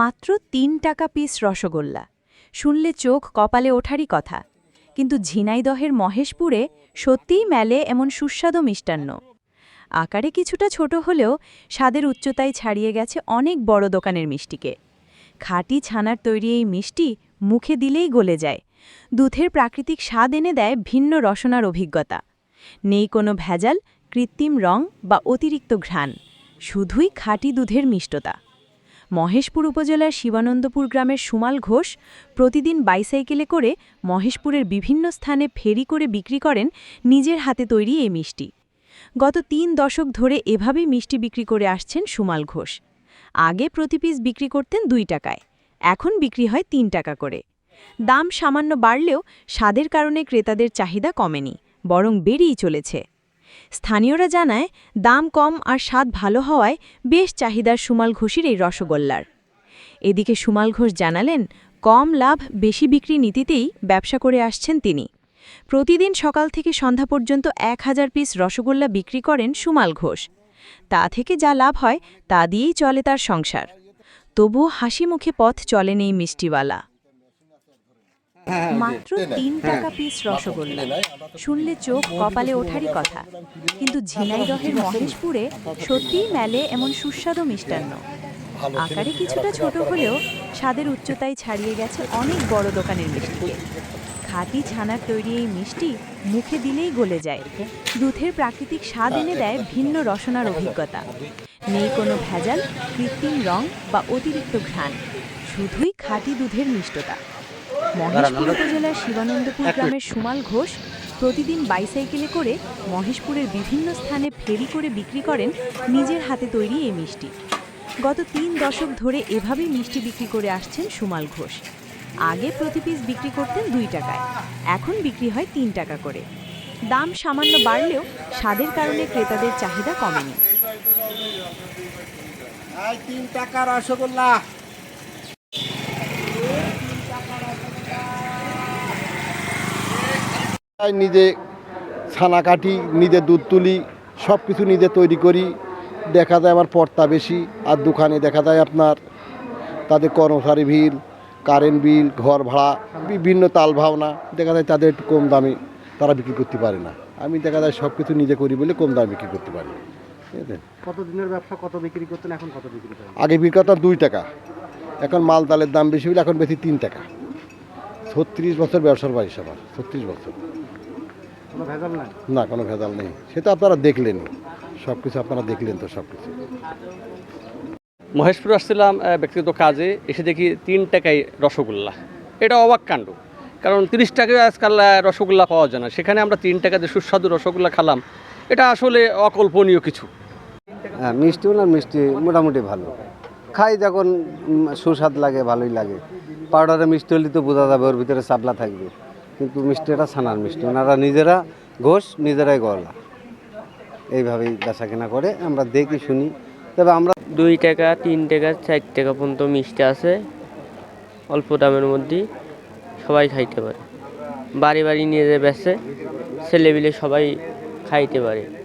মাত্র তিন টাকা পিস রসগোল্লা। শুনলে চোখ কপালে ওঠারই কথা। কিন্তু ঝিনাইদহের মহেশপুরে সত্যিই মেলে এমন সুস্বাদু মিষ্টান্ন। আকারে কিছুটা ছোট হলেও স্বাদের উচ্চতায় ছাড়িয়ে গেছে অনেক বড় দোকানের মিষ্টিকে। খাঁটি ছানার তৈরি এই মিষ্টি মুখে দিলেই গলে যায়। দুধের প্রাকৃতিক স্বাদ এনে দেয় ভিন্ন রসনার অভিজ্ঞতা। নেই কোনো ভেজাল, কৃত্রিম রং বা অতিরিক্ত ঘ্রাণ। শুধুই খাঁটি দুধের মিষ্টতা। মহেশপুর উপজেলার শিবানন্দপুর গ্রামের সুমাল ঘোষ প্রতিদিন বাইসাইকেলে করে মহেশপুরের বিভিন্ন স্থানে ফেরি করে বিক্রি করেন নিজের হাতে তৈরি এই মিষ্টি। গত তিন দশক ধরে এভাবেই মিষ্টি বিক্রি করে আসছেন সুমাল ঘোষ। আগে প্রতি পিস বিক্রি করতেন দুই টাকায়, এখন বিক্রি হয় তিন টাকা করে। দাম সামান্য বাড়লেও স্বাদের কারণে ক্রেতাদের চাহিদা কমেনি, বরং বেড়েই চলেছে। স্থানীয়রা জানায়, দাম কম আর স্বাদ ভালো হওয়ায় বেশ চাহিদার সুমাল ঘোষের এই রসগোল্লার। এদিকে সুমাল ঘোষ জানালেন, কম লাভ বেশি বিক্রি নীতিতেই ব্যবসা করে আসছেন তিনি। প্রতিদিন সকাল থেকে সন্ধ্যা পর্যন্ত এক হাজার পিস রসগোল্লা বিক্রি করেন সুমাল ঘোষ। তা থেকে যা লাভ হয় তা দিয়েই চলে তার সংসার। তবুও হাসি মুখে পথ চলেন এই মিষ্টিওয়ালা। মাত্র তিন টাকা পিস রসগোল্লা। শুনলে চোখ কপালে ওঠারই কথা। কিন্তু ঝিনাইদহের মহেশপুরে সত্যিই মেলে এমন সুস্বাদু মিষ্টান্ন। আকারে কিছুটা ছোট হলেও স্বাদের উচ্চতায় ছাড়িয়ে গেছে অনেক বড় দোকানের মিষ্টিকে। খাঁটি ছানার তৈরি এই মিষ্টি মুখে দিলেই গলে যায়। দুধের প্রাকৃতিক স্বাদ এনে দেয় ভিন্ন রসনার অভিজ্ঞতা। নেই কোনো ভেজাল কৃত্রিম রং বা অতিরিক্ত ঘ্রাণ। শুধুই খাঁটি দুধের মিষ্টতা। মহেশপুর উপজেলার শিবানন্দপুর গ্রামের সুমাল ঘোষ প্রতিদিন বাইসাইকেলে করে মহেশপুরের বিভিন্ন স্থানে ফেরি করে বিক্রি করেন নিজের হাতে তৈরি এই মিষ্টি। গত তিন দশক ধরে এভাবেই মিষ্টি বিক্রি করে আসছেন সুমাল ঘোষ। আগে প্রতি পিস বিক্রি করতেন দুই টাকায় এখন বিক্রি হয় তিন টাকা করে। দাম সামান্য বাড়লেও স্বাদের কারণে ক্রেতাদের চাহিদা কমেনি। তিন টাকা রসগোল্লা। নিজে ছানা কাটি নিজে দুধ তুলি সব কিছু নিজে তৈরি করি। দেখা যায় আমার পর্তা বেশি আর দোকানে দেখা যায় আপনার তাদের কর্মচারী বিল কারেন্ট বিল ঘর ভাড়া বিভিন্ন তাল ভাওনা দেখা যায় তাদের একটু কম দামে তারা বিক্রি করতে পারে না। আমি দেখা যায় সব কিছু নিজে করি বলে কম দামে বিক্রি করতে পারি। বুঝলেন? কত দিনের ব্যবসা কত বিক্রি করতেন এখন কত বিক্রি করেন? আগে বিক্রি করতাম দুই টাকা এখন মাল তালের দাম বেশি হলে এখন বেশি তিন টাকা। ছত্রিশ বছর ব্যবসার বাড়ি আমার ছত্রিশ বছর। না কোনো ভেজাল নেই। সেটা আপনারা দেখলেন সব কিছু আপনারা দেখলেন তো সব কিছু মহেশপুর আসছিলাম ব্যক্তিগত কাজে। এসে দেখি তিন টাকায় রসগোল্লা। এটা অবাক কাণ্ড। কারণ তিরিশ টাকায় আজকাল রসগোল্লা পাওয়া যায় না। সেখানে আমরা তিন টাকাতে সুস্বাদু রসগোল্লা খেলাম। এটা আসলে অকল্পনীয় কিছু। হ্যাঁ মিষ্টিও না মিষ্টি মোটামুটি ভালো। খাই যখন সুস্বাদ লাগে ভালোই লাগে। পাউডারে মিষ্টি হলে তো বোঝা যাবে ওর ভিতরে চাবলা থাকবে। কিন্তু মিষ্টি মিষ্টিটা ছানার মিষ্টি। ওনারা নিজেরা ঘোষ, নিজেরাই গলা। এইভাবেই বেচা কেনা করে। আমরা দেখি, শুনি। তবে আমরা দুই টাকা, তিন টাকা, চার টাকা পর্যন্ত মিষ্টি আছে। অল্প দামের মধ্যে সবাই খাইতে পারে। বাড়ি বাড়ি নিয়ে যে বেচে ছেলেবিলে সবাই খাইতে পারে।